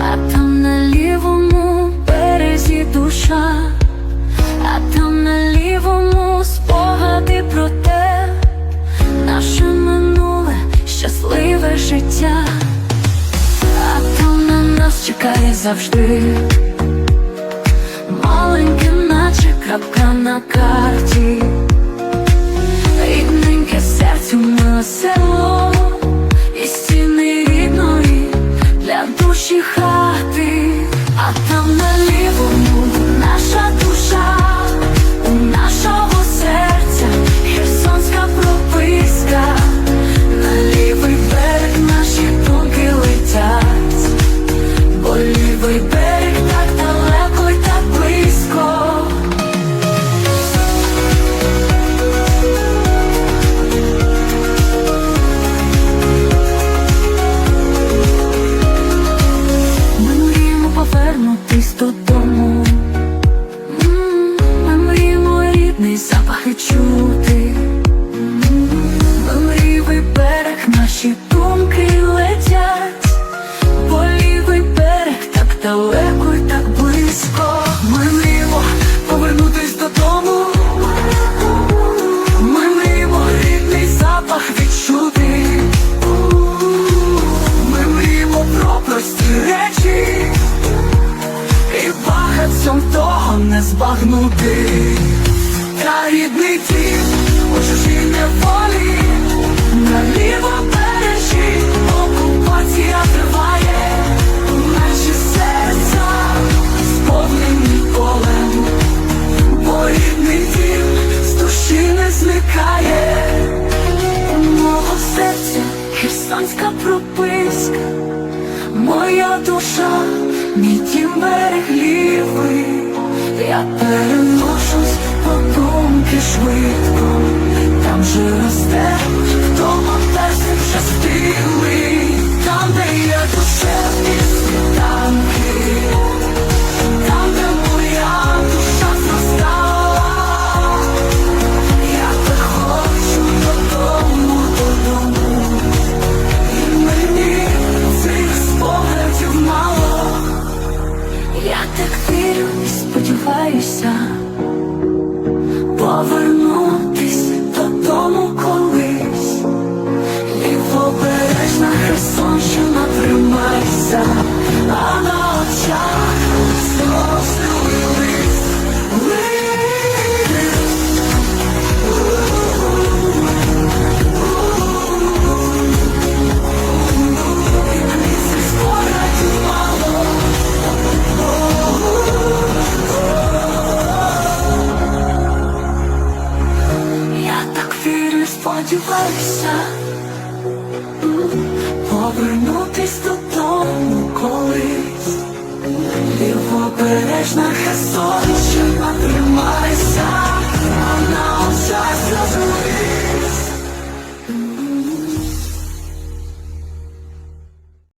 а там на лівому березі душа, а там на лівому спогади про наше минуле щасливе життя, а там на нас чекає завжди, маленьке, наче капка на карті. Рідненьке серцю мило село. Істинний душі хати, а там на лівому наша душа, рідний запахи чути. М, берег, наші думки летять. Бо лівий берег так далеко і так близько. Ми мріємо повернутись додому. Ми мріємо рідний запах відчути. Ми мріємо про прості речі, і багатцям того не збагнути. Рідний дім у чужій неволі, на лівобережжі окупація триває, наші серця сповнені болем, бо рідний дім з душі не зникає. У мого серця херсонська прописка, моя душа, мій дім берег лівий, я переношусь сподіваюся повернутись додому колись. Лівобережна Херсонщина тримайся, а на очах сподіваюся повернутись додому колись. і в тримайся, а тримайся.